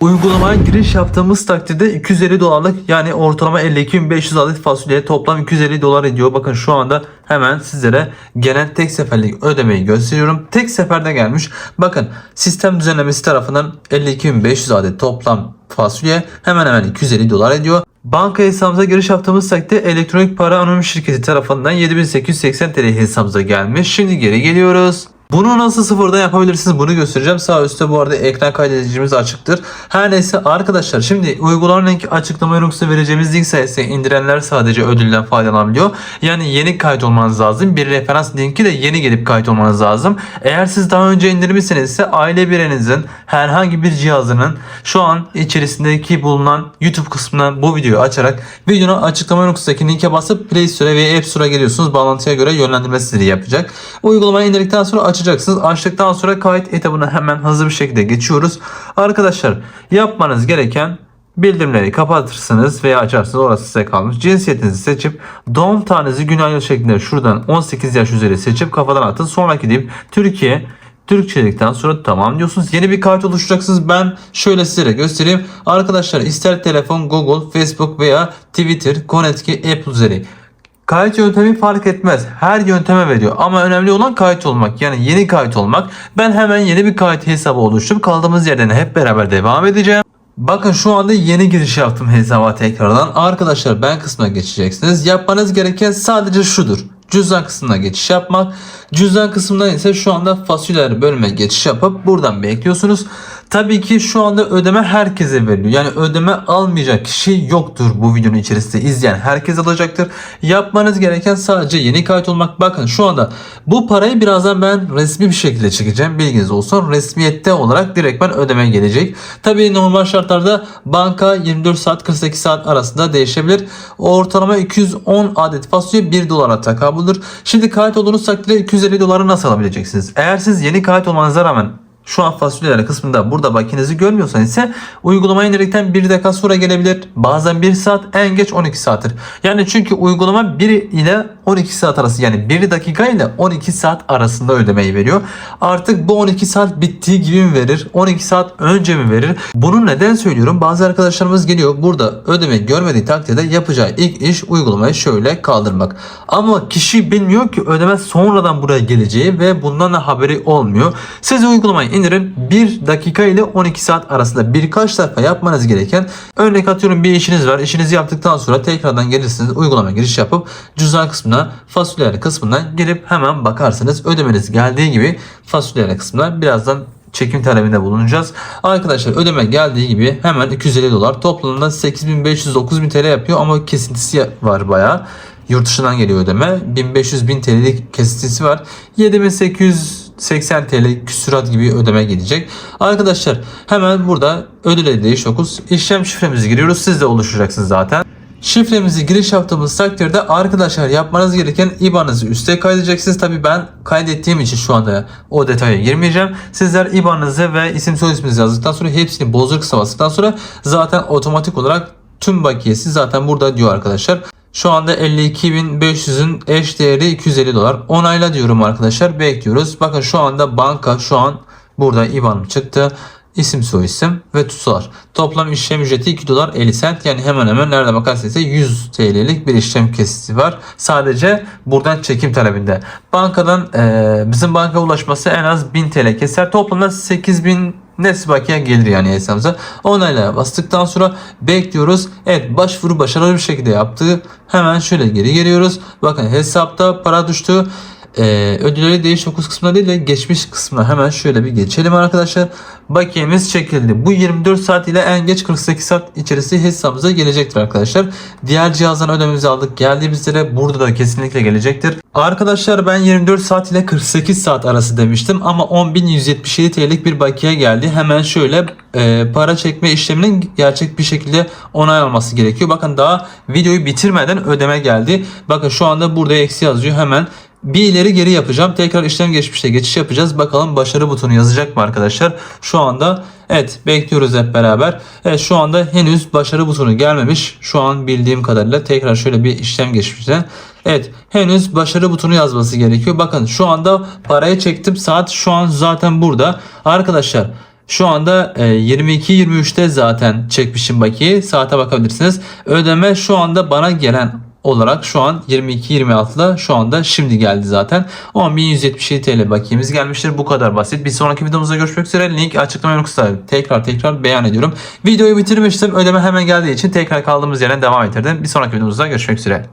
Uygulamaya giriş yaptığımız takdirde 250 dolarlık yani ortalama 52.500 adet fasulye toplam 250 dolar ediyor. Bakın şu anda hemen sizlere genel tek seferlik ödemeyi gösteriyorum. Tek seferde gelmiş. Bakın sistem düzenlemesi tarafından 52.500 adet toplam fasulye hemen hemen 250 dolar ediyor. Banka hesabımıza giriş yaptığımız takdirde elektronik para anonim şirketi tarafından 7880 TL hesabımıza gelmiş. Şimdi geri geliyoruz. Bunu nasıl sıfırdan yapabilirsiniz bunu göstereceğim. Sağ üstte bu arada ekran kaydedicimiz açıktır. Her neyse arkadaşlar şimdi uygulamanın linki açıklama yorumunda vereceğimiz link sayesinde indirenler sadece ödülden faydalanabiliyor. Yani yeni kayıt olmanız lazım. Bir referans linki de yeni gelip kayıt olmanız lazım. Eğer siz daha önce indirmişseniz ise aile bireynizin herhangi bir cihazının şu an içerisindeki bulunan YouTube kısmından bu videoyu açarak videonun açıklama yorumundaki linke basıp Play Store ve App Store'a geliyorsunuz. Bağlantıya göre yönlendirme yapacak. Uygulamayı indirdikten sonra açacaksınız. Açtıktan sonra kayıt etabına hemen hızlı bir şekilde geçiyoruz. Arkadaşlar yapmanız gereken bildirimleri kapatırsınız veya açarsınız orası size kalmış. Cinsiyetinizi seçip doğum tarihinizi gün ay yıl şeklinde şuradan 18 yaş üzeri seçip kafadan atın. Sonraki deyip Türkiye Türkçe dedikten sonra tamam diyorsunuz. Yeni bir kayıt oluşturacaksınız. Ben şöyle size göstereyim. Arkadaşlar ister telefon, Google, Facebook veya Twitter, Connect'ki Apple üzeri. Kayıt yöntemi fark etmez. Her yönteme veriyor. Ama önemli olan kayıt olmak. Yani yeni kayıt olmak. Ben hemen yeni bir kayıt hesabı oluşturup kaldığımız yerden hep beraber devam edeceğim. Bakın şu anda yeni giriş yaptım hesaba tekrardan. Arkadaşlar ben kısmına geçeceksiniz. Yapmanız gereken sadece şudur. Cüzdan kısmına geçiş yapmak. Cüzdan kısmından ise şu anda fasulyeler bölüme geçiş yapıp buradan bekliyorsunuz. Tabii ki şu anda ödeme herkese veriliyor. Yani ödeme almayacak kişi yoktur bu videonun içerisinde izleyen herkes alacaktır. Yapmanız gereken sadece yeni kayıt olmak. Bakın şu anda bu parayı birazdan ben resmi bir şekilde çekeceğim. Bilginiz olsun. Resmiyette olarak direktmen ödeme gelecek. Tabii normal şartlarda banka 24 saat 48 saat arasında değişebilir. Ortalama 210 adet fasulye 1 dolara takabüldür. Şimdi kayıt olduğunuz takdirde 250 doları nasıl alabileceksiniz? Eğer siz yeni kayıt olmanıza rağmen şu an fasulyeler kısmında burada bakinizi görmüyorsanız ise uygulamayı indirdikten 1 dakika sonra gelebilir. Bazen 1 saat en geç 12 saattir. Yani çünkü uygulama 1 ile 12 saat arası yani 1 dakika ile 12 saat arasında ödemeyi veriyor. Artık bu 12 saat bittiği gibi mi verir? 12 saat önce mi verir? Bunu neden söylüyorum? Bazı arkadaşlarımız geliyor burada ödeme görmediği takdirde yapacağı ilk iş uygulamayı şöyle kaldırmak. Ama kişi bilmiyor ki ödeme sonradan buraya geleceği ve bundan da haberi olmuyor. Siz uygulamayı indirin 1 dakika ile 12 saat arasında birkaç sayfa yapmanız gereken örnek atıyorum bir işiniz var. İşinizi yaptıktan sonra tekrardan gelirsiniz uygulama giriş yapıp cüzdan kısmına fasulyeler kısmına girip hemen bakarsınız. Ödemeniz geldiği gibi fasulyeler kısmına birazdan çekim talebinde bulunacağız. Arkadaşlar ödeme geldiği gibi hemen 250 dolar toplamda 8500-9000 TL yapıyor ama kesintisi var bayağı. Yurt dışından geliyor ödeme. 1500-1000 TL'lik kesintisi var. 7880 TL küsurat gibi ödeme gelecek. Arkadaşlar hemen burada ödül değiş 9 işlem şifremizi giriyoruz. Siz de oluşturacaksınız zaten. Şifremizi giriş yaptığımız takdirde arkadaşlar yapmanız gereken IBAN'ınızı üste kaydedeceksiniz. Tabi ben kaydettiğim için şu anda o detaya girmeyeceğim. Sizler IBAN'ınızı ve isim soy isminizi yazdıktan sonra hepsini bozdur kısa bastıktan sonra zaten otomatik olarak tüm bakiyesi zaten burada diyor arkadaşlar. Şu anda 52.500'ün eş değeri 250 dolar. Onayla diyorum arkadaşlar. Bekliyoruz. Bakın şu anda banka şu an burada IBAN'ım çıktı. İsim soy isim ve tutar. Toplam işlem ücreti 2 dolar 50 cent. Yani hemen hemen nerede bakarsanız 100 TL'lik bir işlem kesiti var. Sadece buradan çekim talebinde. Bankadan e, bizim banka ulaşması en az 1000 TL keser. Toplamda 8000 Nesi bakiye gelir yani hesabımıza. Onayla bastıktan sonra bekliyoruz. Evet başvuru başarılı bir şekilde yaptı. Hemen şöyle geri geliyoruz. Bakın hesapta para düştü. Ee, ödülleri değiş 9 kısmına değil de geçmiş kısmına hemen şöyle bir geçelim arkadaşlar. Bakiyemiz çekildi. Bu 24 saat ile en geç 48 saat içerisinde hesabımıza gelecektir arkadaşlar. Diğer cihazdan ödememizi aldık. Geldiğimiz yere burada da kesinlikle gelecektir. Arkadaşlar ben 24 saat ile 48 saat arası demiştim ama 10.177 TL'lik bir bakiye geldi. Hemen şöyle e, para çekme işleminin gerçek bir şekilde onay alması gerekiyor. Bakın daha videoyu bitirmeden ödeme geldi. Bakın şu anda burada eksi yazıyor. Hemen bir ileri geri yapacağım. Tekrar işlem geçmişte geçiş yapacağız. Bakalım başarı butonu yazacak mı arkadaşlar? Şu anda evet bekliyoruz hep beraber. Evet şu anda henüz başarı butonu gelmemiş. Şu an bildiğim kadarıyla tekrar şöyle bir işlem geçmişte. Evet henüz başarı butonu yazması gerekiyor. Bakın şu anda parayı çektim. Saat şu an zaten burada. Arkadaşlar Şu anda e, 22-23'te zaten çekmişim bakiyeyi. Saate bakabilirsiniz. Ödeme şu anda bana gelen olarak şu an 22-26'da şu anda şimdi geldi zaten. 10.177 TL bakiyemiz gelmiştir. Bu kadar basit. Bir sonraki videomuzda görüşmek üzere. Link açıklama yoksa tekrar tekrar beyan ediyorum. Videoyu bitirmiştim. Ödeme hemen geldiği için tekrar kaldığımız yerden devam ettirdim. Bir sonraki videomuzda görüşmek üzere.